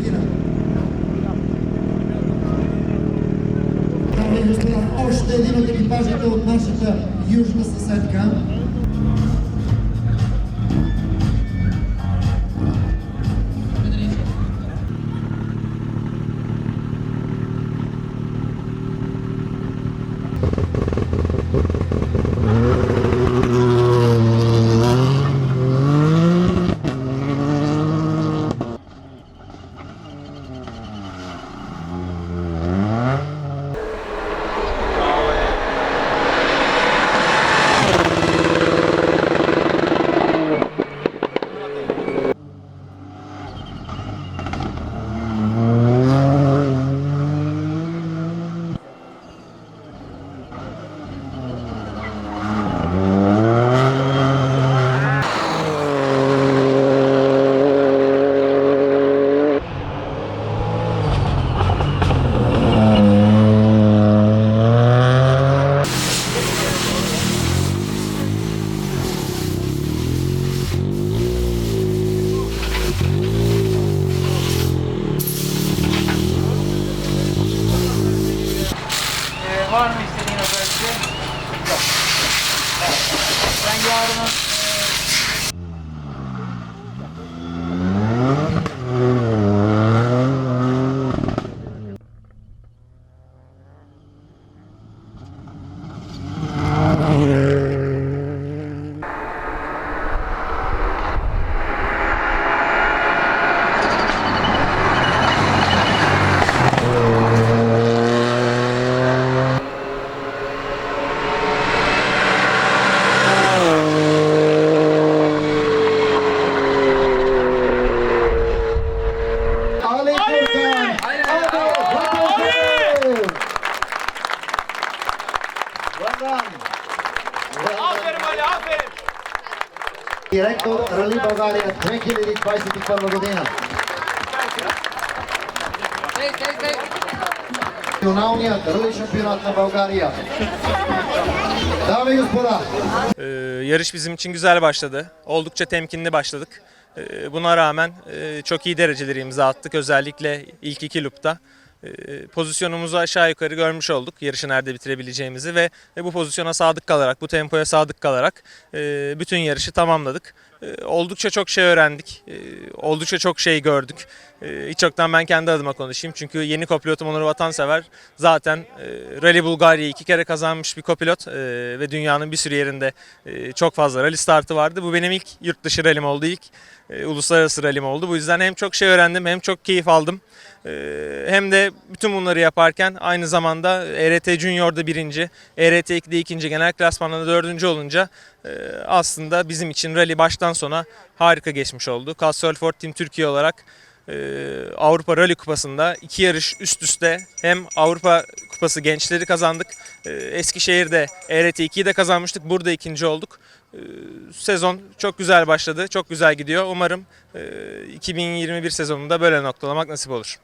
Юстина. Дами и господа, още един от екипажите от нашата южна съседка. Ee, var mı istediğin özellikle? Yok. Ben yarın Ali Furkan! Ali! Vatan! Vatan! Aferin Ali, aferin. Директор Рали България 2021 година. Националният рали шампионат на България. Дами и господа, Ee, yarış bizim için güzel başladı. Oldukça temkinli başladık. Ee, buna rağmen e, çok iyi dereceleri imza attık. Özellikle ilk iki loop'ta. Ee, pozisyonumuzu aşağı yukarı görmüş olduk. Yarışı nerede bitirebileceğimizi ve, ve bu pozisyona sadık kalarak, bu tempoya sadık kalarak e, bütün yarışı tamamladık. E, oldukça çok şey öğrendik. E, oldukça çok şey gördük. E, hiç yoktan ben kendi adıma konuşayım. Çünkü yeni kopilotum Onur Vatansever zaten e, Rally Bulgaria'yı iki kere kazanmış bir kopilot e, ve dünyanın bir sürü yerinde e, çok fazla rally startı vardı. Bu benim ilk yurt dışı rallim oldu, ilk uluslararası rallim oldu. Bu yüzden hem çok şey öğrendim hem çok keyif aldım. Hem de bütün bunları yaparken aynı zamanda ERT Junior'da birinci, ERT 2'de ikinci, genel klasmanda da dördüncü olunca aslında bizim için rally baştan sona harika geçmiş oldu. Ford Team Türkiye olarak e, Avrupa Rally Kupası'nda iki yarış üst üste hem Avrupa Kupası gençleri kazandık. E, Eskişehir'de ERT 2'yi de kazanmıştık. Burada ikinci olduk. E, Sezon çok güzel başladı. Çok güzel gidiyor. Umarım e, 2021 sezonunda böyle noktalamak nasip olur.